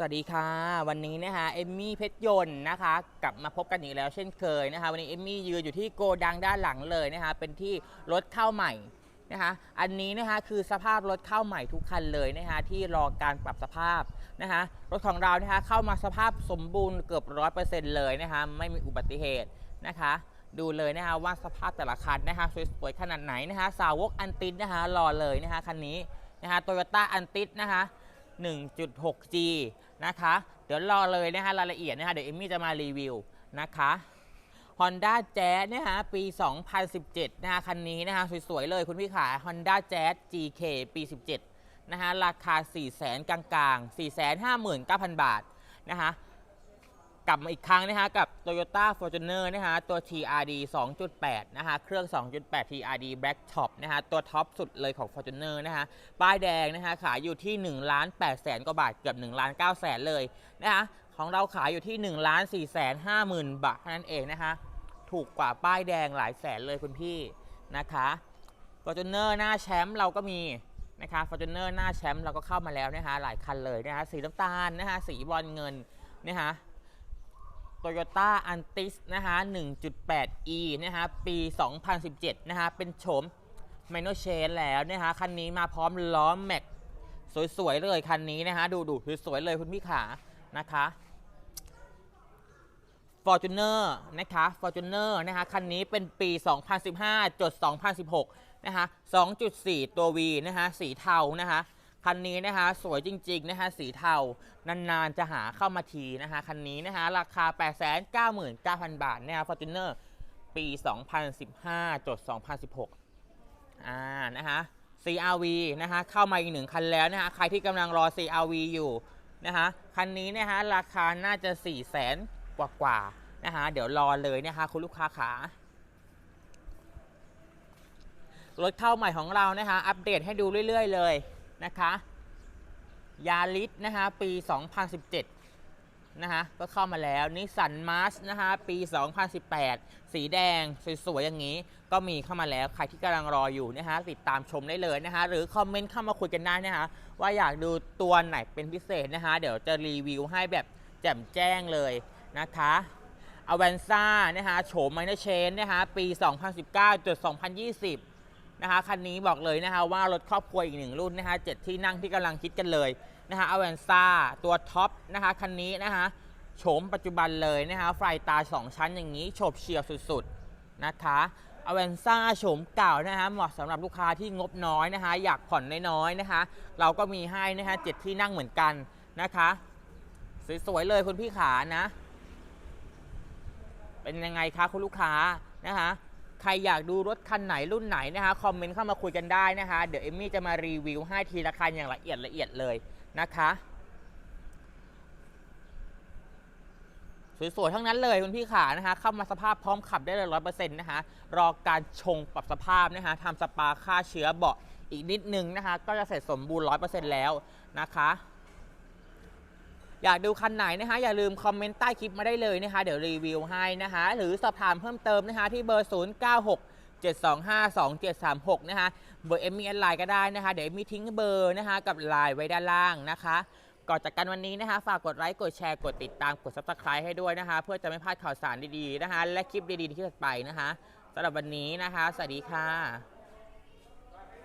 สวัสดีค่ะ วันนี้นะคะเอมมี่เพชรยนต์นะคะ กลับมาพบกันอีกแล้วเช่นเคยนะคะ วันนี้เอมมี่ยืนอยู่ที่โกดังด้านหลังเลยนะคะ เป็นที่รถเข้าใหม่นะคะ อันนี้นะคะคือสภาพรถเข้าใหม่ทุกคันเลยนะคะที่รอการปรับสภาพนะคะรถของเรานะคะเข้ามาสภาพสมบูรณ์เกือบร้อยเปอร์เซ็นต์เลยนะคะ ไม่มีอุบัติเหตุนะคะ ดูเลยนะคะว่าสภาพแต่ละคันนะคะสวยๆขนาดไหนนะคะ สาวกอันติดนะคะรอเลยนะคะคันนี้นะคะโตโยต้าอันติดนะคะ 1.6G นะคะ เดี๋ยวรอเลยนะคะรายละเอียดนะคะเดี๋ยวเอมมี่จะมารีวิวนะคะ Honda Jazz นะคะปี 2017 นะคะคันนี้นะคะสวยๆเลยคุณพี่ขา Honda Jazz GK ปี 17 นะคะราคา 400,000 กลางๆ 459,000 บาทนะคะ กลับมาอีกครั้งนะคะกับ Toyota Fortuner นะคะตัว TRD 2.8 นะคะเครื่อง 2.8 TRD Black Top นะคะตัวท็อปสุดเลยของ Fortuner นะคะป้ายแดงนะคะขายอยู่ที่1ล้าน8แสนกว่าบาทเกือบ1ล้าน9แสนเลยนะคะของเราขายอยู่ที่1ล้าน4แสน5หมื่นบาทเท่านั้นเองนะคะถูกกว่าป้ายแดงหลายแสนเลยคุณพี่นะคะ Fortuner หน้าแชมป์เราก็มีนะคะ Fortuner หน้าแชมป์เราก็เข้ามาแล้วนะคะหลายคันเลยนะคะสีน้ำตาลนะคะสีบอลเงินนะคะ Toyota Antis นะคะ 1.8e นะคะปี 2017 นะคะเป็นโฉม Minor Change แล้วนะคะคันนี้มาพร้อมล้อแม็กสวยๆเลยคันนี้นะคะดูดูสวยๆเลยคุณพี่ขานะคะ Fortuner นะคะ Fortuner นะคะคันนี้เป็นปี 2015จด2016 นะคะ 2.4 ตัว V นะคะสีเทานะคะ คันนี้นะคะสวยจริงๆนะคะสีเทานานๆจะหาเข้ามาทีนะคะคันนี้นะคะราคา 899,000 บาทนะคะ Fortuner ปี 2015จด2016อ่านะคะ CRV นะคะเข้ามาอีกหนึ่งคันแล้วนะคะใครที่กำลังรอ CRV อยู่นะคะคันนี้นะคะราคาน่าจะ 4 0 0 0 0 0กว่ากว่าๆนะคะเดี๋ยวรอเลยนะคะคุณลูกค้าขารถเข้าใหม่ของเรานะคะอัปเดตให้ดูเรื่อย ๆ เลย นะคะยาริสนะคะปี 2017 นะคะก็เข้ามาแล้วนิสสันมาร์ชนะคะปี 2018 สีแดง สวยๆ อย่างนี้ ก็มีเข้ามาแล้ว ใครที่กำลังรออยู่นะคะติดตามชมได้เลยนะคะหรือคอมเมนต์เข้ามาคุยกันได้นะคะว่าอยากดูตัวไหนเป็นพิเศษนะคะเดี๋ยวจะรีวิวให้แบบแจ่มแจ้งเลยนะคะอเวนซ่านะคะโฉมไมเนเชนนะคะปี 2019จด2020 นะคะคันนี้บอกเลยนะคะว่ารถครอบครัวอีกหนึ่งรุ่นนะคะเจ็ดที่นั่งที่กำลังคิดกันเลยนะคะอเวนซ่าตัวท็อปนะคะคันนี้นะคะโฉมปัจจุบันเลยนะคะไฟตา 2 ชั้นอย่างนี้โฉบเฉี่ยวสุดๆนะคะอเวนซ่าโฉมเก่านะคะเหมาะสำหรับลูกค้าที่งบน้อยนะคะอยากผ่อนน้อยๆนะคะ เราก็มีให้นะคะเจ็ดที่นั่งเหมือนกันนะคะสวยๆเลยคุณพี่ขานะ เป็นยังไงคะคุณลูกค้านะคะ ใครอยากดูรถคันไหนรุ่นไหนนะคะคอมเมนต์เข้ามาคุยกันได้นะคะเดี๋ยวเอมมี่จะมารีวิวให้ทีละคันอย่างละเอียดละเอียดเลยนะคะสวยๆทั้งนั้นเลยคุณพี่ขานะคะเข้ามาสภาพพร้อมขับได้เลยร้อยเปอร์เซ็นต์นะคะรอการชงปรับสภาพนะคะทำสปาฆ่าเชื้อเบาะอีกนิดนึงนะคะ ก็จะเสร็จสมบูรณ์ร้อยเปอร์เซ็นต์แล้วนะคะ อยากดูคันไหนนะคะอย่าลืมคอมเมนต์ใต้คลิปมาได้เลยนะคะเดี๋ยวรีวิวให้นะคะหรือสอบถามเพิ่มเติมนะคะที่เบอร์ 0 9 6 7 2 5 2 7 3 6 นะคะเบอร์เอ็มมีแอนไลน์ก็ได้นะคะ เดี๋ยวมมีทิ้งเบอร์นะคะกับไลน์ไว้ด้านล่างนะคะก่อนจากกันวันนี้นะคะ ฝากกดไลค์กดแชร์กดติดตามกด subscribe ให้ด้วยนะคะ เพื่อจะไม่พลาดข่าวสารดีๆนะคะ และคลิปดีๆที่จะไปนะคะสำหรับวันนี้นะคะ สวัสดีค่ะ